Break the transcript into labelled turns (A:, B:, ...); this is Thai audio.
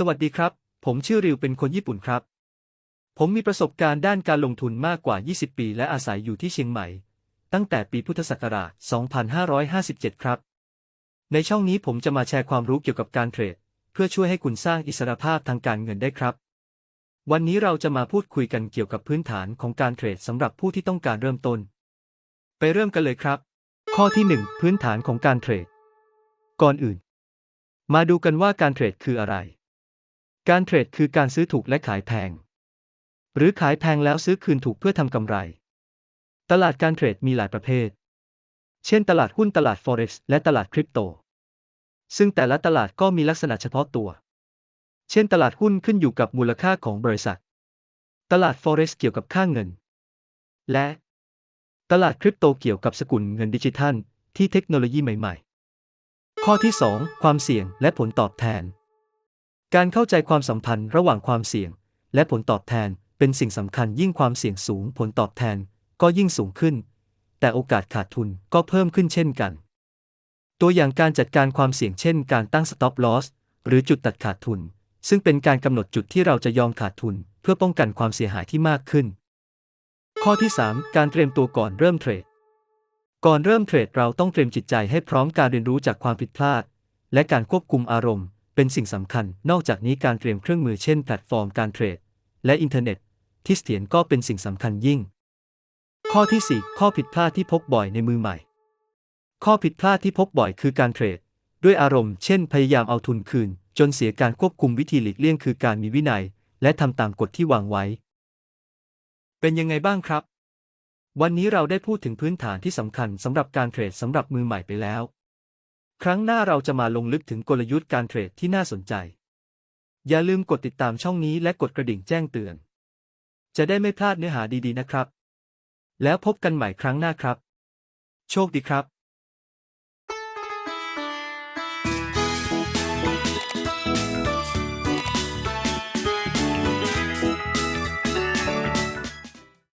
A: สวัสดีครับ ผมชื่อริวเป็นคนญี่ปุ่นครับ ผมมีประสบการณ์ด้านการลงทุนมากกว่า 20 ปี และอาศัยอยู่ที่เชียงใหม่ ตั้งแต่ปีพุทธศักราช 2557 ครับ ในช่องนี้ผมจะมาแชร์ความรู้เกี่ยวกับการเทรด เพื่อช่วยให้คุณสร้างอิสรภาพทางการเงินได้ครับ วันนี้เราจะมาพูดคุยกันเกี่ยวกับพื้นฐานของการเทรดสำหรับผู้ที่ต้องการเริ่มต้น ไปเริ่มกันเลยครับ ข้อที่ 1 พื้นฐานของการเทรด ก่อนอื่น มาดูกันว่าการเทรดคืออะไร การเทรดคือการซื้อถูกและขายแพง หรือขายแพงแล้วซื้อคืนถูกเพื่อทำกำไร ตลาดการเทรดมีหลายประเภท เช่น ตลาดหุ้นตลาด Forex และตลาดคริปโต ซึ่งแต่ละตลาดก็มีลักษณะเฉพาะตัว เช่น ตลาดหุ้นขึ้นอยู่กับมูลค่าของบริษัท ตลาด Forex เกี่ยวกับค่าเงิน และ ตลาดคริปโตเกี่ยวกับสกุลเงินดิจิทัล ที่เทคโนโลยีใหม่ ๆ ข้อที่ 2 ความเสี่ยงและผลตอบแทน การเข้าใจความสัมพันธ์ระหว่างความเสี่ยง และผลตอบแทนเป็นสิ่งสำคัญยิ่งความเสี่ยงสูงผลตอบแทนก็ยิ่งสูงขึ้น แต่โอกาสขาดทุนก็เพิ่มขึ้นเช่นกัน ตัวอย่างการจัดการความเสี่ยงเช่น การตั้ง stop loss หรือจุดตัดขาดทุน ซึ่งเป็นการกำหนดจุดที่เราจะยอมขาดทุน เพื่อป้องกันความเสียหายที่มากขึ้น ข้อที่ 3 การเตรียมตัวก่อนเริ่มเทรด ก่อนเริ่มเทรดเราต้องเตรียมจิตใจให้พร้อมการเรียนรู้จากความผิดพลาด และการควบคุมอารมณ์ เป็นสิ่งสำคัญ นอกจากนี้การเตรียมเครื่องมือเช่นแพลตฟอร์มการเทรด และอินเทอร์เน็ต ที่เสถียรก็เป็นสิ่งสำคัญยิ่ง ข้อที่ 4 ข้อผิดพลาดที่พบบ่อยในมือใหม่ ข้อผิดพลาดที่พบบ่อยคือการเทรด ด้วยอารมณ์เช่น พยายามเอาทุนคืน จนเสียการควบคุมวิธีหลีกเลี่ยงคือการมีวินัย และทำตามกฎที่วางไว้ เป็นยังไงบ้างครับ วันนี้เราได้พูดถึงพื้นฐานที่สำคัญสำหรับการเทรดสำหรับมือใหม่ไปแล้ว ครั้งหน้าเราจะมาลงลึกถึงกลยุทธ์การเทรดที่น่าสนใจ อย่าลืมกดติดตามช่องนี้และกดกระดิ่งแจ้งเตือน จะได้ไม่พลาดเนื้อหาดีๆนะครับ แล้วพบกันใหม่ครั้งหน้าครับ โชคดีครับ